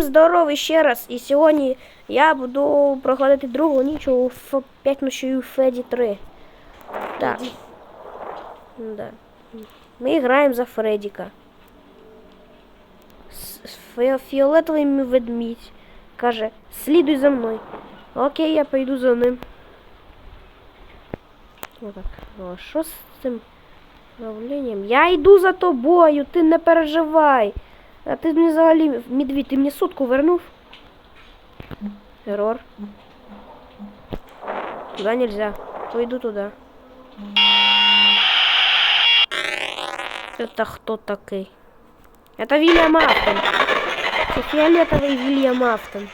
Здорово ще раз. І сьогодні я буду проходити другу ніч у Ф- п'ятничу у Феді 3. Так. Да. Ми граємо за Фредіка. Фі- Фіолетовий ведмідь каже, слідуй за мною. Окей, я пойду за ним. Отак. О, що з цим управлінням? Я йду за тобою, ти не переживай. А ти мені взагалі, медвідь, ти мені сутку вернув? Ерор. Туда нельзя. Пойду туда. Это кто такой? Это Вильям Афтон. Это фиолетовый Вильям Афтон.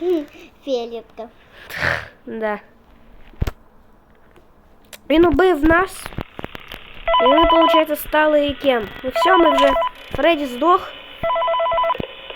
Фиолетка. Да. Він убив нас. І ми, виходить, стали кем? Ну все, ми вже. Фредді здох.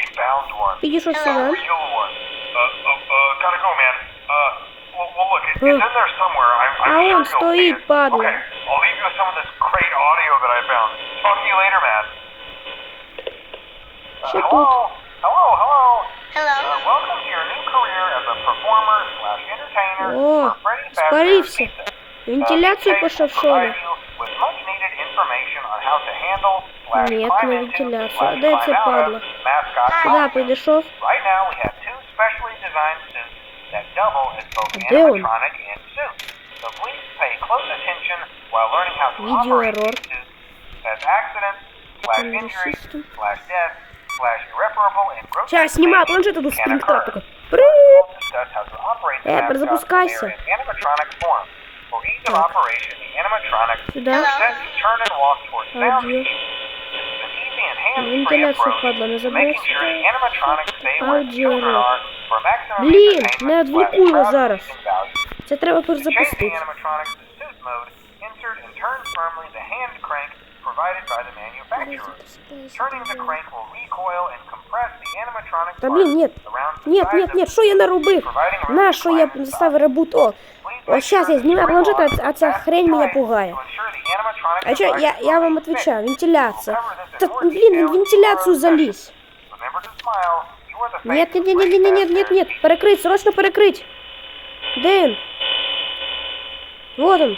We found one. Підійшов A сюди. real one. Uh, uh, uh, gotta go, man. Uh, well, well look, it, it's in there somewhere. I'm, I'm А sure он you'll see стоит, it. падла. Okay, I'll leave you with some of this great audio that I found. Talk to you later, man. Uh, Shit, hello, hello, hello. Hello. Uh, welcome to your new career as a performer slash entertainer О, for Freddy Fazbear's спарився. Pizza. Вентиляцію пішов, що ли? With much needed information on how to handle slash Нет, into вентиляцию. А of падла? mascot Сюди costumes. підійшов. Right now, we have two specially designed suits that double as both Де он? gross Сейчас injury планшет, спринг-трап occur. такой. Привет! Э, перезапускайся. Сюда. is Вентиляцію впадла, не забув. Аудіо. Не відвлеку його зараз. Це треба перезапустити. Та блін, нет. Нет, нет, нет, що я наробив? На, що я ставив ребут, о. О, зараз я знімаю планшет, а ця хрень мене пугає. А що, я, я вам отвечаю, вентиляція. Та, блін, він в вентиляцію заліз. Нет, нет, нет, нет, нет, нет, нет, нет, перекрыть, срочно перекрыть. Де він? Вот он.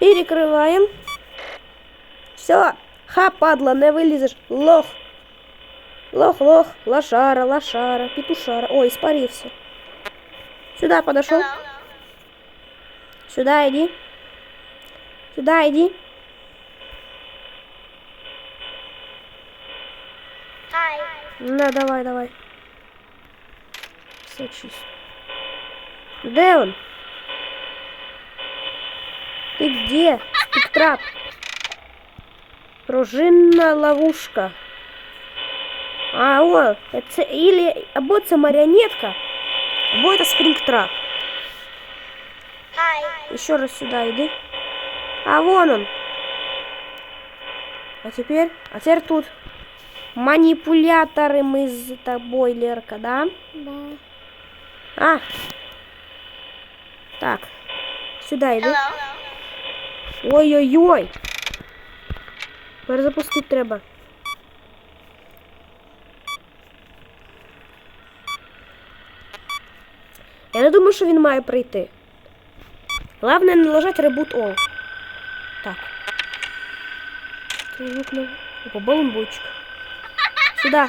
Перекрываем. Все. Ха, падла, не вылезешь. Лох. Лох, лох, лошара, лошара, петушара. Ой, испарился. Сюда подошел. Сюда иди. Сюда иди. Hi. На, давай, давай. Все чисто. Где он? Ты где? Спектрап. Пружинна ловушка. А, о, це или або це маріонетка, або це спрингтрап. Еще раз сюда иди. А вон он. А теперь, а теперь тут манипуляторы мы с тобой, Лерка, да? Да. А. Так. Сюда. Hello. Ой-ой-ой. Перезапустити треба. Я не думаю, що він має прийти. Головне не лежать ребут all. Так. Цей звук не... Опа, балумбочок. Сюда.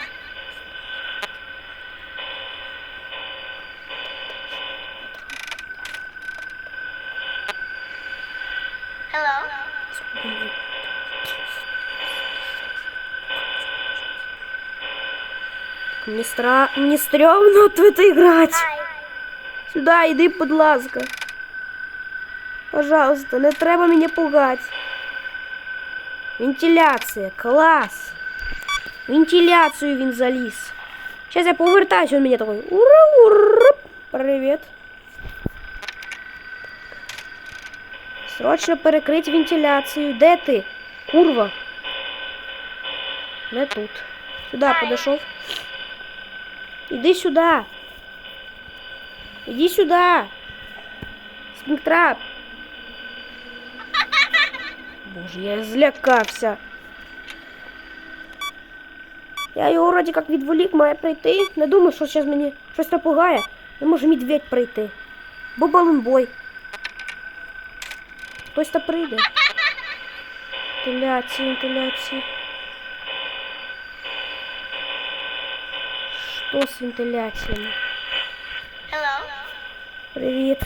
Hello. Мені, стра... Мені стрьомно тут грати. Hi. Сюда, іди, будь ласка. Пожалуйста, не треба мене пугати. Вентиляція, клас. Вентиляцію він заліз. Сейчас я повертаюсь, он меня такой. Ура, ура, привет. Срочно перекрыть вентиляцію. Де ти? Курва. Не тут. Сюда подошов. Іди сюди. Іди сюди. Спінгтрап. Боже, я злякався. Я його вроді як відволік, має прийти. Не думаю, що зараз мені щось напугає. Не може медведь прийти. Бо балунбой. Хтось та прийде. Вентиляції, вентиляції. Що з вентиляціями? Привіт.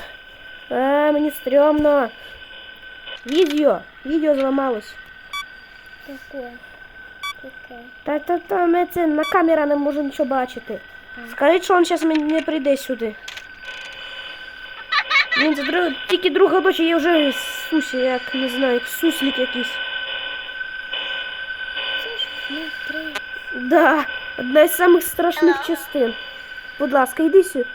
А, мені стрьомно. Відео. Відео зламалось. Какое? Та та та ми це на камера не можу нічого бачити. Скажіть, що він зараз не прийде сюди. Він друг... тільки друга доча, я вже сусі, як не знаю, як суслік якийсь. Це ж внутри. Да, одна із самих страшних частин. Будь ласка, йди сюди.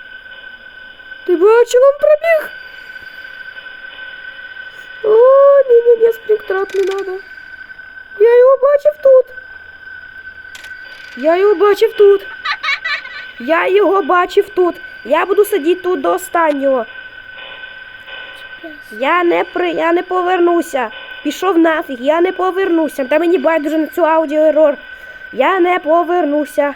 Ти бачив, він пробіг? О, ні, ні, ні, спринтрап не надо. Я його бачив тут. Я його бачив тут. Я його бачив тут. Я буду сидіти тут до останнього. Я не при... я не повернуся. Пішов нафіг, я не повернуся. Та мені байдуже на цю аудіоерор. Я не повернуся.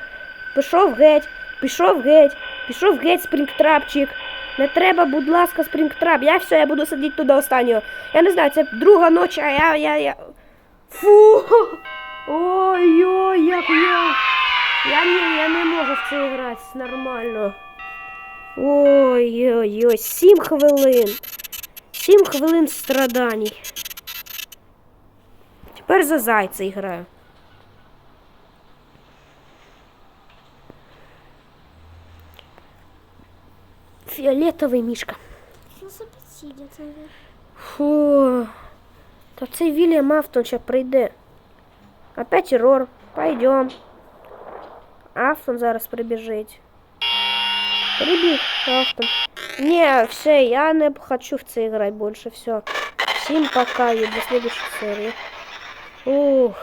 Пішов геть, пішов геть, пішов геть, спрінгтрапчик. Не треба, будь ласка, спрінгтрап. Я все, я буду сидіти тут до останнього. Я не знаю, це друга ночі, а я. я, я... Фу! Ой-ой, як я. Я не, я не можу в це грати нормально. Ой-ой-ой, сім хвилин. Сім хвилин страданій. Тепер за зайця граю. Фіолетовий мішка. Сейчас опять сидит, наверное. Фу. Та цей Вільям Афтон ще прийде. Опять ерор. Пойдем. Афтон зараз прибіжить. Прибіг Афтон. Не, все, я не хочу в це грати більше, все. Всім пока, і до следующей серії. Ух.